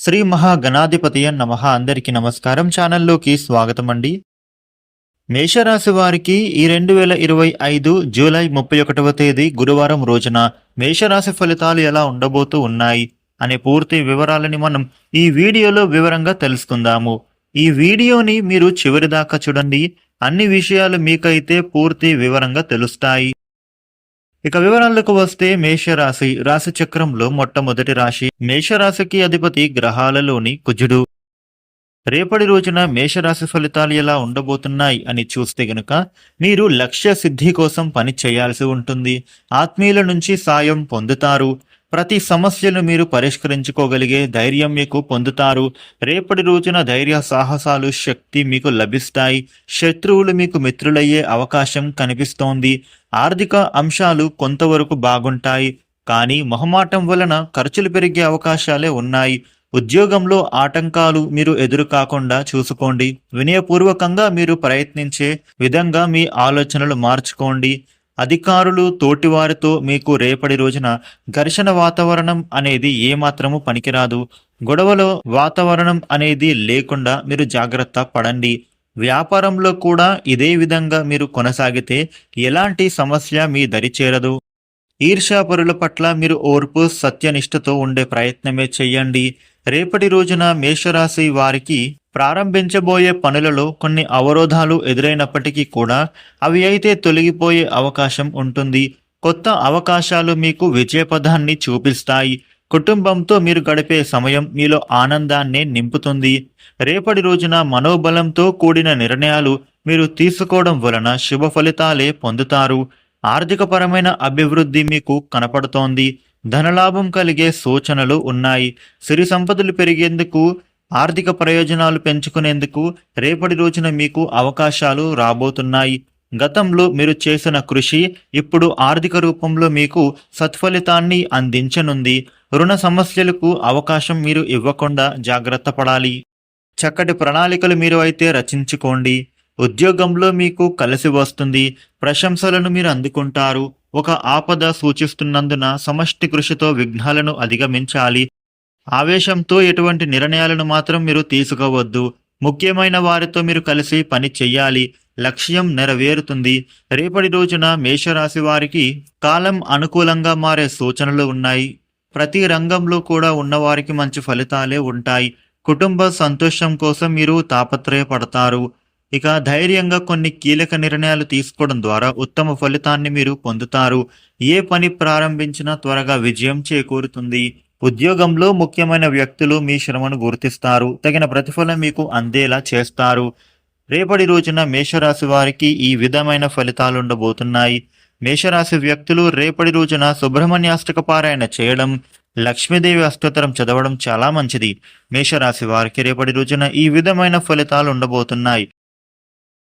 శ్రీ మహాగణాధిపతి నమ. అందరికీ నమస్కారం. ఛానల్లోకి స్వాగతం అండి మేషరాశి వారికి ఈ రెండు వేల ఇరవై ఐదు జూలై ముప్పై ఒకటవ తేదీ గురువారం రోజున మేషరాశి ఫలితాలు ఎలా ఉండబోతూ ఉన్నాయి అనే పూర్తి వివరాలని మనం ఈ వీడియోలో వివరంగా తెలుసుకుందాము. ఈ వీడియోని మీరు చివరి దాకా చూడండి. అన్ని విషయాలు మీకైతే పూర్తి వివరంగా తెలుస్తాయి. ఇక వివరాలకు వస్తే మేషరాశి రాశి చక్రంలో మొట్టమొదటి రాశి మేషరాశికి అధిపతి గ్రహాలలోని కుజుడు. రేపటి రోజున మేషరాశి ఫలితాలు ఎలా ఉండబోతున్నాయి అని చూస్తే గనుక మీరు లక్ష్య సిద్ధి కోసం పని చేయాల్సి ఉంటుంది. ఆత్మీయుల నుంచి సాయం పొందుతారు. ప్రతి సమస్యను మీరు పరిష్కరించుకోగలిగే ధైర్యం మీకు పొందుతారు. రేపటి రోజున ధైర్య సాహసాలు శక్తి మీకు లభిస్తాయి. శత్రువులు మీకు మిత్రులయ్యే అవకాశం కనిపిస్తోంది. ఆర్థిక అంశాలు కొంతవరకు బాగుంటాయి. కానీ మొహమాటం వలన ఖర్చులు పెరిగే అవకాశాలే ఉన్నాయి. ఉద్యోగంలో ఆటంకాలు మీరు ఎదురు కాకుండా చూసుకోండి. వినయపూర్వకంగా మీరు ప్రయత్నించే విధంగా మీ ఆలోచనలు మార్చుకోండి. అధికారులు తోటివారితో మీకు రేపటి రోజున ఘర్షణ వాతావరణం అనేది ఏమాత్రము పనికిరాదు. గొడవలో వాతావరణం అనేది లేకుండా మీరు జాగ్రత్త పడండి. వ్యాపారంలో కూడా ఇదే విధంగా మీరు కొనసాగితే ఎలాంటి సమస్య మీ దరి చేరదు. ఈర్ష్యాపరుల పట్ల మీరు ఓర్పు సత్యనిష్టతో ఉండే ప్రయత్నమే చెయ్యండి రేపటి రోజున మేషరాశి వారికి ప్రారంభించబోయే పనులలో కొన్ని అవరోధాలు ఎదురైనప్పటికీ కూడా అవి అయితే తొలగిపోయే అవకాశం ఉంటుంది. కొత్త అవకాశాలు మీకు విజయపదాన్ని చూపిస్తాయి. కుటుంబంతో మీరు గడిపే సమయం మీలో ఆనందాన్ని నింపుతుంది. రేపటి రోజున మనోబలంతో కూడిన నిర్ణయాలు మీరు తీసుకోవడం వలన శుభ ఫలితాలే పొందుతారు. ఆర్థికపరమైన అభివృద్ధి మీకు కనపడుతోంది. ధనలాభం కలిగే సూచనలు ఉన్నాయి. సిరి సంపదలు పెరిగేందుకు ఆర్థిక ప్రయోజనాలు పెంచుకునేందుకు రేపటి రోజున మీకు అవకాశాలు రాబోతున్నాయి. గతంలో మీరు చేసిన కృషి ఇప్పుడు ఆర్థిక రూపంలో మీకు సత్ఫలితాన్ని అందించనుంది. రుణ సమస్యలకు అవకాశం మీరు ఇవ్వకుండా జాగ్రత్త పడాలి. చక్కటి ప్రణాళికలు మీరు అయితే రచించుకోండి. ఉద్యోగంలో మీకు కలిసి వస్తుంది. ప్రశంసలను మీరు అందుకుంటారు. ఒక ఆపద సూచిస్తున్నందున సమష్టి కృషితో విఘ్నాలను అధిగమించాలి. ఆవేశంతో ఎటువంటి నిర్ణయాలను మాత్రం మీరు తీసుకోవద్దు. ముఖ్యమైన వారితో మీరు కలిసి పని చెయ్యాలి. లక్ష్యం నెరవేరుతుంది. రేపటి రోజున మేషరాశి వారికి కాలం అనుకూలంగా మారే సూచనలు ఉన్నాయి. ప్రతి రంగంలో కూడా ఉన్నవారికి మంచి ఫలితాలే ఉంటాయి. కుటుంబ సంతోషం కోసం మీరు తాపత్రయపడతారు. ఇక ధైర్యంగా కొన్ని కీలక నిర్ణయాలు తీసుకోవడం ద్వారా ఉత్తమ ఫలితాన్ని మీరు పొందుతారు. ఏ పని ప్రారంభించినా త్వరగా విజయం చేకూరుతుంది. ఉద్యోగంలో ముఖ్యమైన వ్యక్తులు మీ శ్రమను గుర్తిస్తారు. తగిన ప్రతిఫలం మీకు అందేలా చేస్తారు. రేపటి రోజున మేషరాశి వారికి ఈ విధమైన ఫలితాలు ఉండబోతున్నాయి మేషరాశి వ్యక్తులు రేపటి రోజున సుబ్రహ్మణ్యాష్టక పారాయణ చేయడం లక్ష్మీదేవి అష్టోత్తరం చదవడం చాలా మంచిది. మేషరాశి వారికి రేపటి రోజున ఈ విధమైన ఫలితాలు ఉండబోతున్నాయి